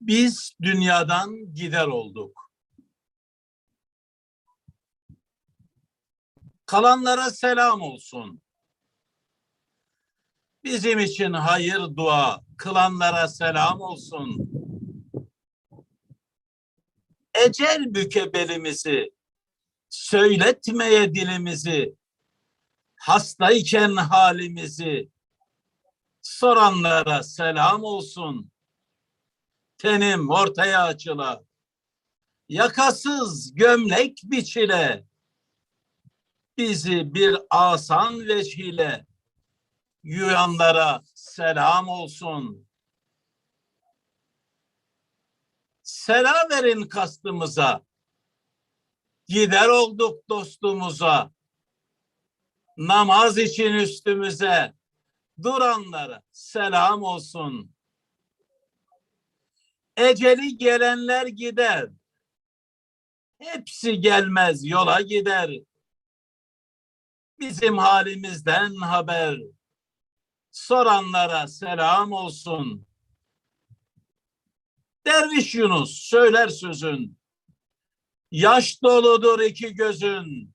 Biz dünyadan gider olduk. Kalanlara selam olsun. Bizim için hayır dua, kılanlara selam olsun. Ecel büke belimizi, söyletmeye dilimizi, hastayken halimizi, soranlara selam olsun. Tenim ortaya açıla, yakasız gömlek biçile, bizi bir asan veçhile, yuyanlara selam olsun. Selam verin kastımıza, gider olduk dostumuza, namaz için üstümüze, duranlara selam olsun. Eceli gelenler gider. Hepsi gelmez yola gider. Bizim halimizden haber. Soranlara selam olsun. Derviş Yunus söyler sözün. Yaş doludur iki gözün.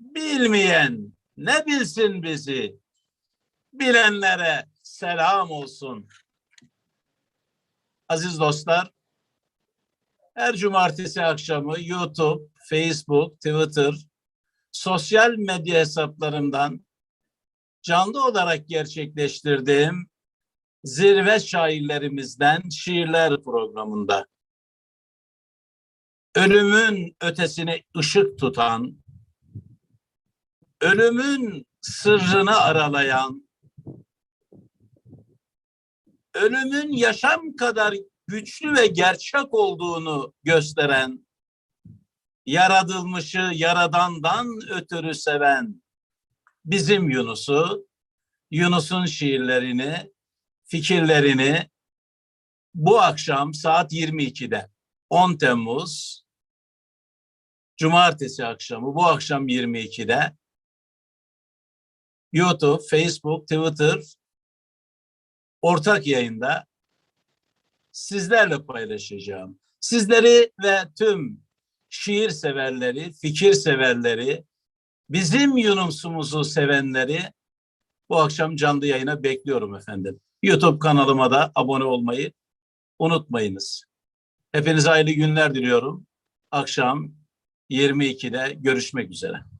Bilmeyen ne bilsin bizi. Bilenlere selam olsun. Aziz dostlar, her cumartesi akşamı YouTube, Facebook, Twitter, sosyal medya hesaplarımdan canlı olarak gerçekleştirdiğim zirve şairlerimizden şiirler programında ölümün ötesine ışık tutan, ölümün sırrını aralayan, ölümün yaşam kadar güçlü ve gerçek olduğunu gösteren, yaratılmışı yaradandan ötürü seven bizim Yunus'u, Yunus'un şiirlerini, fikirlerini bu akşam saat 22'de 10 Temmuz Cumartesi akşamı bu akşam 22'de YouTube, Facebook, Twitter ortak yayında sizlerle paylaşacağım. Sizleri ve tüm şiir severleri, fikir severleri, bizim Yunus'umuzu sevenleri bu akşam canlı yayına bekliyorum efendim. YouTube kanalıma da abone olmayı unutmayınız. Hepinize hayırlı günler diliyorum. Akşam 22'de görüşmek üzere.